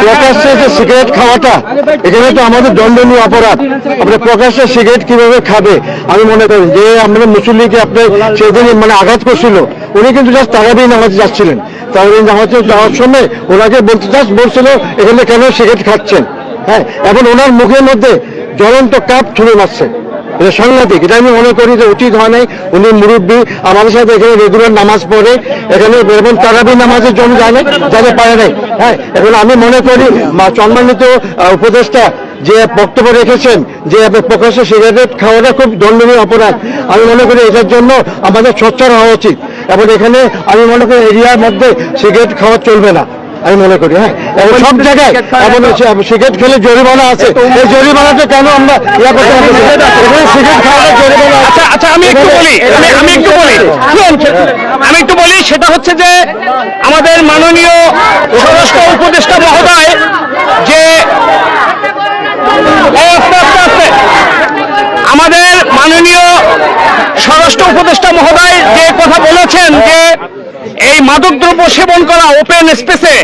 প্রকাশ্যে যে সিগারেট খাওয়াটা এখানে তো আমাদের দণ্ডনীয় অপরাধ। আপনি প্রকাশ্যে সিগারেট কীভাবে খাবে? আমি মনে করি যে আমরা মুসল্লিকে আপনি সেদিন মানে আঘাত করছিল। উনি কিন্তু জাস্ট তারাবি নামাজে যাচ্ছিলেন। তারাবি নামাজে যাওয়ার সময় ওনাকে বলতে জাস্ট বলছিল এখানে কেন সিগারেট খাচ্ছেন? হ্যাঁ এখন ওনার মুখের মধ্যে জ্বলন্ত কাপ ছুঁড়ে মারছে। এটা সাংঘাতিক। এটা আমি মনে করি যে উচিত হয় নাই। উনি মুরব্বী আমাদের সাথে এখানে রেগুলার নামাজ পড়ে। এখানে এবং তারাবি নামাজের জন্য জানে যাতে পারে নাই। হ্যাঁ এখন আমি মনে করি সম্মানিত উপদেষ্টা যে বক্তব্য রেখেছেন, যে প্রকাশ্যে সিগারেট খাওয়াটা খুব দণ্ডনীয় অপরাধ। আমি মনে করি এটার জন্য আমাদের সোচ্চার হওয়া উচিত। এবং এখানে আমি মনে করি এরিয়ার মধ্যে সিগারেট খাওয়া চলবে না। আমি মনে করি হ্যাঁ। সব জায়গায় সিগারেট খেলে জরিমানা আছে। এই জরিমানাটা কেন আমরা ইয়া করতে সিগারেট খাওয়াটা জরিমানা আচ্ছা আচ্ছা আমি একটু বলি আমি একটু বলি। আমি একটু বলি সেটা হচ্ছে যে আমাদের মাননীয় স্বরাষ্ট্র উপদেষ্টা মহোদয় যে আস্তে আস্তে আস্তে। আমাদের মাননীয় স্বরাষ্ট্র উপদেষ্টা মহোদয় যে কথা বলেছেন যে এই মাদকদ্রব্য সেবন করা ওপেন স্পেসে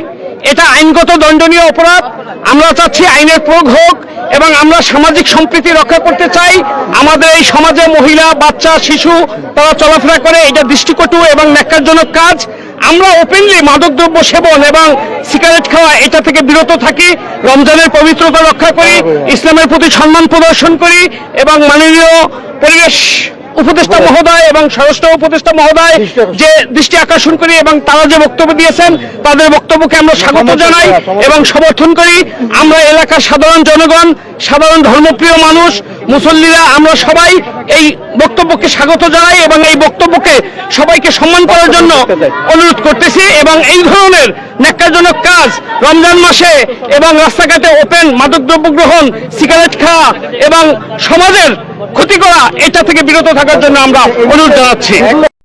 এটা আইনগত দণ্ডনীয় অপরাধ। আমরা চাচ্ছি আইনের প্রয়োগ হোক এবং আমরা সামাজিক সম্প্রীতি রক্ষা করতে চাই। আমাদের এই সমাজে মহিলা, বাচ্চা, শিশু, তারা চলাফেরা করে, এটা দৃষ্টিকটু এবং ন্যাক্কারজনক কাজ। আমরা ওপেনলি মাদকদ্রব্য সেবন এবং সিগারেট খাওয়া, এটা থেকে বিরত থাকি, রমজানের পবিত্রতা রক্ষা করি, ইসলামের প্রতি সম্মান প্রদর্শন করি এবং মাননীয় পরিবেশ উপদেষ্টা মহোদয় এবং স্বরাষ্ট্র উপদেষ্টা মহোদয় যে দৃষ্টি আকর্ষণ করি এবং তারা যে বক্তব্য দিয়েছেন তাদের বক্তব্যকে আমরা স্বাগত জানাই এবং সমর্থন করি। আমরা এলাকার সাধারণ জনগণ সাধারণ ধর্মপ্রিয় মানুষ মুসল্লিরা, আমরা সবাই এই বক্তব্যকে স্বাগত জানাই এবং এই বক্তব্যকে সবাইকে সম্মান করার জন্য অনুরোধ করতেছি এবং এই ধরনের ন্যাক্কাজনক কাজ রমজান মাসে এবং রাস্তাঘাটে ওপেন মাদকদ্রব্য গ্রহণ, সিগারেট খাওয়া এবং সমাজের ক্ষতি করা, এটা থেকে বিরত থাকার জন্য আমরা অনুরোধ জানাচ্ছি।